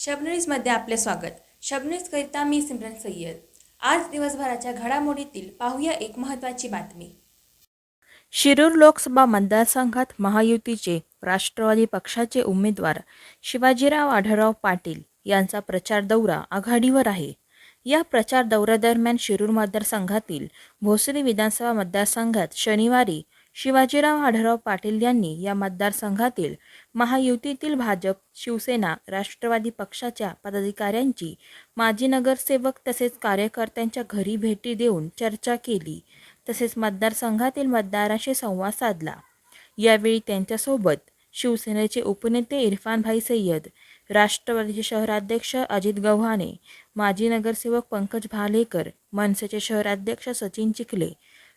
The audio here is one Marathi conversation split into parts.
शबनीजमध्ये आपले स्वागत. शबनीज करिता मी सिमरन सय्यद. आज दिवसभराच्या घडामोडीतील पाहूया एक महत्त्वाची बातमी. शिरूर लोकसभा मतदारसंघात महायुतीचे राष्ट्रवादी पक्षाचे उमेदवार शिवाजीराव आढळराव पाटील यांचा प्रचार दौरा आघाडीवर आहे. या प्रचार दौऱ्यादरम्यान शिरूर मतदारसंघातील भोसरी विधानसभा मतदारसंघात शनिवारी शिवाजीराव आढळराव पाटील यांनी या मतदारसंघातील महायुतीतील भाजप शिवसेना राष्ट्रवादी पक्षाच्या पदाधिकाऱ्यांची माजी नगरसेवक तसेच कार्यकर्त्यांच्या घरी भेटी देऊन चर्चा केली. तसेच मतदारसंघातील मतदारांशी संवाद साधला. यावेळी त्यांच्यासोबत शिवसेनेचे उपनेते इरफानभाई सय्यद राष्ट्रवादीचे शहराध्यक्ष अजित गव्हाणे माजी नगरसेवक पंकज भालेकर मनसेचे शहराध्यक्ष सचिन चिखले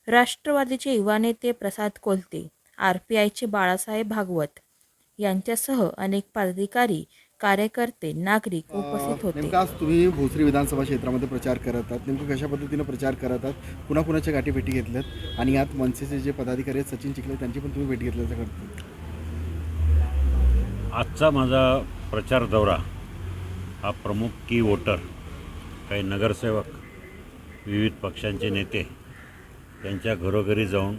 राष्ट्रवादीचे युवा नेते प्रसाद कोलते आर पी आयचे बाळासाहेब भागवत यांच्यासह अनेक पदाधिकारी कार्यकर्ते नागरिक उपस्थित होते. आज तुम्ही भोसरी विधानसभा क्षेत्रामध्ये प्रचार करत आहात. नेमकं कशा पद्धतीनं प्रचार करत आहात? कुणाकुणाच्या गाठी भेटी घेतल्यात? आणि यात मनसेचे जे पदाधिकारी आहेत सचिन चिखले त्यांची पण तुम्ही भेटी घेतल्याचं कळतं. आजचा माझा प्रचार दौरा हा प्रमुख की वोटर काही नगरसेवक विविध पक्षांचे नेते त्यांच्या घरोघरी जाऊन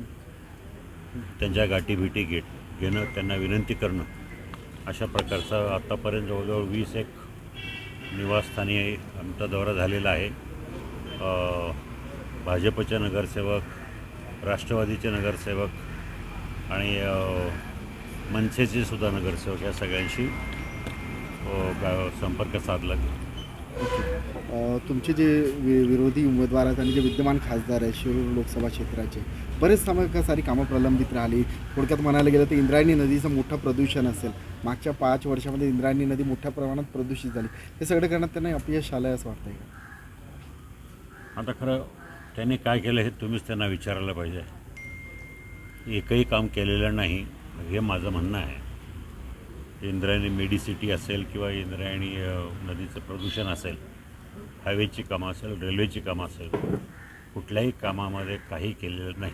त्यांच्या गाठीभेटी घेत घेणं त्यांना विनंती करणं अशा प्रकारचा आत्तापर्यंत जवळजवळ वीस एक निवासस्थानी आमचा दौरा झालेला आहे. भाजपचे नगरसेवक राष्ट्रवादीचे नगरसेवक आणि मनसेचे सुद्धा नगरसेवक या सगळ्यांशी संपर्क साधला गेला. तुमचे जे वि- विरोधी उमेदवार आहेत आणि जे विद्यमान खासदार आहेत शिरूर लोकसभा क्षेत्राचे बरेच कामं सारी कामं प्रलंबित राहिली. थोडक्यात म्हणायला गेलं तर इंद्रायणी नदीचं मोठं प्रदूषण असेल. मागच्या पाच वर्षामध्ये इंद्रायणी नदी मोठ्या प्रमाणात प्रदूषित झाली. हे सगळं करण्यात त्यांना अपयश आलं आहे असं वाटतंय का? आता खरं त्यांनी काय केलं हे तुम्हीच त्यांना विचारायला पाहिजे. एकही काम केलेलं नाही हे माझं म्हणणं आहे. इंद्रायणी मेडिसिटी असेल किंवा इंद्रायणी नदीचं प्रदूषण असेल हायवेची कामं असेल रेल्वेची कामं असेल कुठल्याही कामामध्ये काही केलेलं नाही.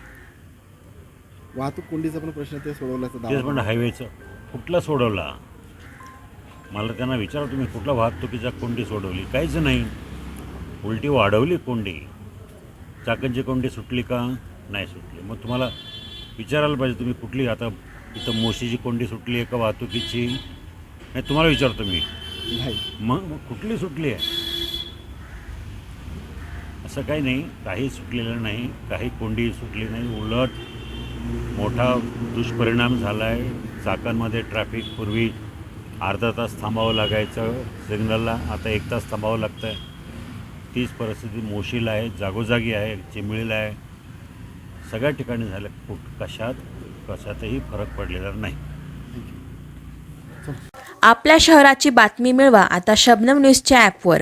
वाहतूक कोंडीचा पण प्रश्न ते सोडवल्याचं तेच दावा म्हणणं हायवेचं कुठला सोडवला? मला त्यांना विचारा तुम्ही कुठला वाहतुकीचा कोंडी सोडवली? काहीच नाही. उलटी वाढवली कोंडी. चाकणची कोंडी सुटली का? नाही सुटली. मग तुम्हाला विचारायला पाहिजे तुम्ही कुठली? आता इथं मोशीची कोंडी सुटली आहे का वाहतुकीची? नाही तुम्हाला विचारतो मी. नाही. मग मग कुठली सुटली आहे? असं काही नाही. काही सुटलेलं नाही. काही कोंडी सुटली नाही. उलट मोठा दुष्परिणाम झाला आहे चाकणमध्ये ट्रॅफिक पूर्वी अर्धा तास थांबावं लागायचं सिग्नलला. आता एक तास थांबावं लागतं आहे तीच परिस्थिती मोशीला आहे जागोजागी आहे चिमळीला आहे. सगळ्या ठिकाणी झालं. कुठ कशात कशातही फरक पडलेला नाही. आपल्या शहराची बातमी मिळवा आता शबनम न्यूजच्या ॲपवर